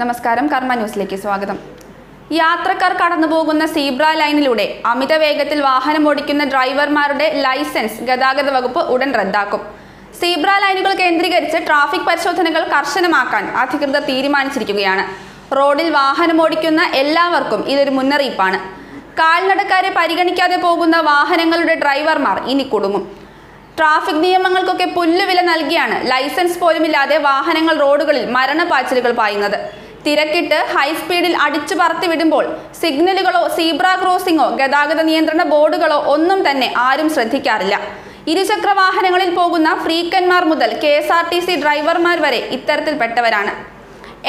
നമസ്കാരം കർമ്മ ന്യൂസിലേക്ക് സ്വാഗതം. യാത്രക്കാർ കടന്നുപോകുന്ന സീബ്ര ലൈനിലൂടെ അമിത വേഗത്തിൽ വാഹനം ഓടിക്കുന്ന ഡ്രൈവർമാരുടെ ലൈസൻസ് ഗതാഗത വകുപ്പ് ഉടൻ റദ്ദാക്കും. സീബ്ര ലൈനുകൾ കേന്ദ്രീകരിച്ച് ട്രാഫിക് പരിശോധനകൾ കർശനമാക്കാൻ അധികൃതർ തീരുമാനിച്ചിരിക്കുകയാണ്. റോഡിൽ വാഹനം ഓടിക്കുന്ന എല്ലാവർക്കും ഇതൊരു മുന്നറിയിപ്പാണ്. കാൽനടക്കാരെ പരിഗണിക്കാതെ പോകുന്ന വാഹനങ്ങളുടെ ഡ്രൈവർമാർ ഇനി കുടുങ്ങും. ട്രാഫിക് നിയമങ്ങൾക്കൊക്കെ പുല്ലുവില നൽകിയാണ് ലൈസൻസ് പോലുമില്ലാതെ വാഹനങ്ങൾ റോഡുകളിൽ മരണപ്പാച്ചിലുകൾ പായുന്നത്. തിരക്കിട്ട് ഹൈസ്പീഡിൽ അടിച്ചു പറത്തി വിടുമ്പോൾ സിഗ്നലുകളോ സീബ്ര ക്രോസിംഗോ ഗതാഗത നിയന്ത്രണ ബോർഡുകളോ ഒന്നും തന്നെ ആരും ശ്രദ്ധിക്കാറില്ല. ഇരുചക്ര വാഹനങ്ങളിൽ പോകുന്ന ഫ്രീക്കന്മാർ മുതൽ K S R T C ഡ്രൈവർമാർ വരെ ഇത്തരത്തിൽപ്പെട്ടവരാണ്.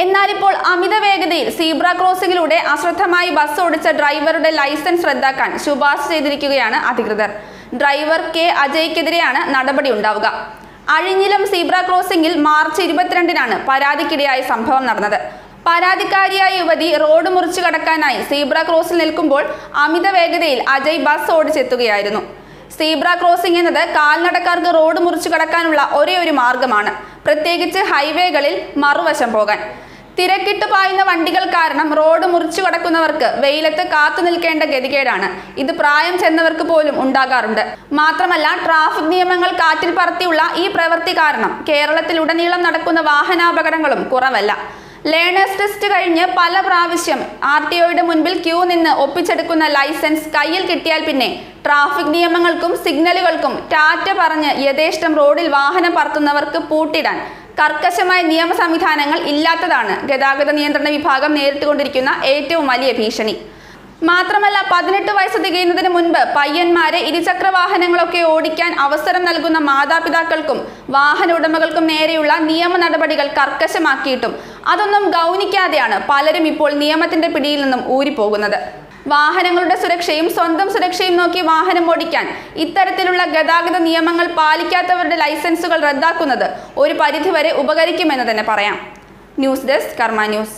എന്നാൽ ഇപ്പോൾ അമിത വേഗതയിൽ സീബ്ര ക്രോസിംഗിലൂടെ അശ്രദ്ധമായി ബസ് ഓടിച്ച ഡ്രൈവറുടെ ലൈസൻസ് റദ്ദാക്കാൻ ശുപാർശ ചെയ്തിരിക്കുകയാണ് അധികൃതർ. ഡ്രൈവർ കെ അജയ്ക്കെതിരെയാണ് നടപടി ഉണ്ടാവുക. അഴിഞ്ഞിലം സീബ്ര ക്രോസിംഗിൽ മാർച്ച് ഇരുപത്തിരണ്ടിനാണ് പരാതിക്കിടയായ സംഭവം നടന്നത്. പരാതിക്കാരിയായ യുവതി റോഡ് മുറിച്ചു കടക്കാനായി സീബ്ര ക്രോസിൽ നിൽക്കുമ്പോൾ അമിത വേഗതയിൽ അജയ് ബസ് ഓടിച്ചെത്തുകയായിരുന്നു. സീബ്ര ക്രോസിംഗ് എന്നത് കാൽനടക്കാർക്ക് റോഡ് മുറിച്ചു കടക്കാനുള്ള ഒരേ ഒരു മാർഗമാണ്. പ്രത്യേകിച്ച് ഹൈവേകളിൽ മറുവശം പോകാൻ. തിരക്കിട്ട് പായുന്ന വണ്ടികൾ കാരണം റോഡ് മുറിച്ചു കടക്കുന്നവർക്ക് വെയിലത്ത് കാത്തു നിൽക്കേണ്ട ഗതികേടാണ്. ഇത് പ്രായം ചെന്നവർക്ക് പോലും ഉണ്ടാകാറുണ്ട്. മാത്രമല്ല ട്രാഫിക് നിയമങ്ങൾ കാറ്റിൽ പറത്തിയുള്ള ഈ പ്രവൃത്തി കാരണം കേരളത്തിലുടനീളം നടക്കുന്ന വാഹനാപകടങ്ങളും കുറവല്ല. ലേണേഴ്സ് ടെസ്റ്റ് കഴിഞ്ഞ് പല പ്രാവശ്യം ആർ ടി ഒയുടെ മുൻപിൽ ക്യൂ നിന്ന് ഒപ്പിച്ചെടുക്കുന്ന ലൈസൻസ് കയ്യിൽ കിട്ടിയാൽ പിന്നെ ട്രാഫിക് നിയമങ്ങൾക്കും സിഗ്നലുകൾക്കും ടാറ്റ പറഞ്ഞ് യഥേഷ്ടം റോഡിൽ വാഹനം പറത്തുന്നവർക്ക് പൂട്ടിടാൻ കർക്കശമായ നിയമ സംവിധാനങ്ങൾ ഇല്ലാത്തതാണ് ഗതാഗത നിയന്ത്രണ വിഭാഗം നേരിട്ടുകൊണ്ടിരിക്കുന്ന ഏറ്റവും വലിയ ഭീഷണി. മാത്രമല്ല പതിനെട്ട് വയസ്സ് തികയുന്നതിന് മുൻപ് പയ്യന്മാരെ ഇരുചക്ര വാഹനങ്ങളൊക്കെ ഓടിക്കാൻ അവസരം നൽകുന്ന മാതാപിതാക്കൾക്കും വാഹന ഉടമകൾക്കും നേരെയുള്ള നിയമ നടപടികൾ കർക്കശമാക്കിയിട്ടും അതൊന്നും ഗൗനിക്കാതെയാണ് പലരും ഇപ്പോൾ നിയമത്തിന്റെ പിടിയിൽ നിന്നും ഊരിപ്പോകുന്നത്. വാഹനങ്ങളുടെ സുരക്ഷയും സ്വന്തം സുരക്ഷയും നോക്കി വാഹനം ഓടിക്കാൻ ഇത്തരത്തിലുള്ള ഗതാഗത നിയമങ്ങൾ പാലിക്കാത്തവരുടെ ലൈസൻസുകൾ റദ്ദാക്കുന്നത് ഒരു പരിധിവരെ ഉപകരിക്കുമെന്ന് തന്നെ പറയാം. News desk Karma news.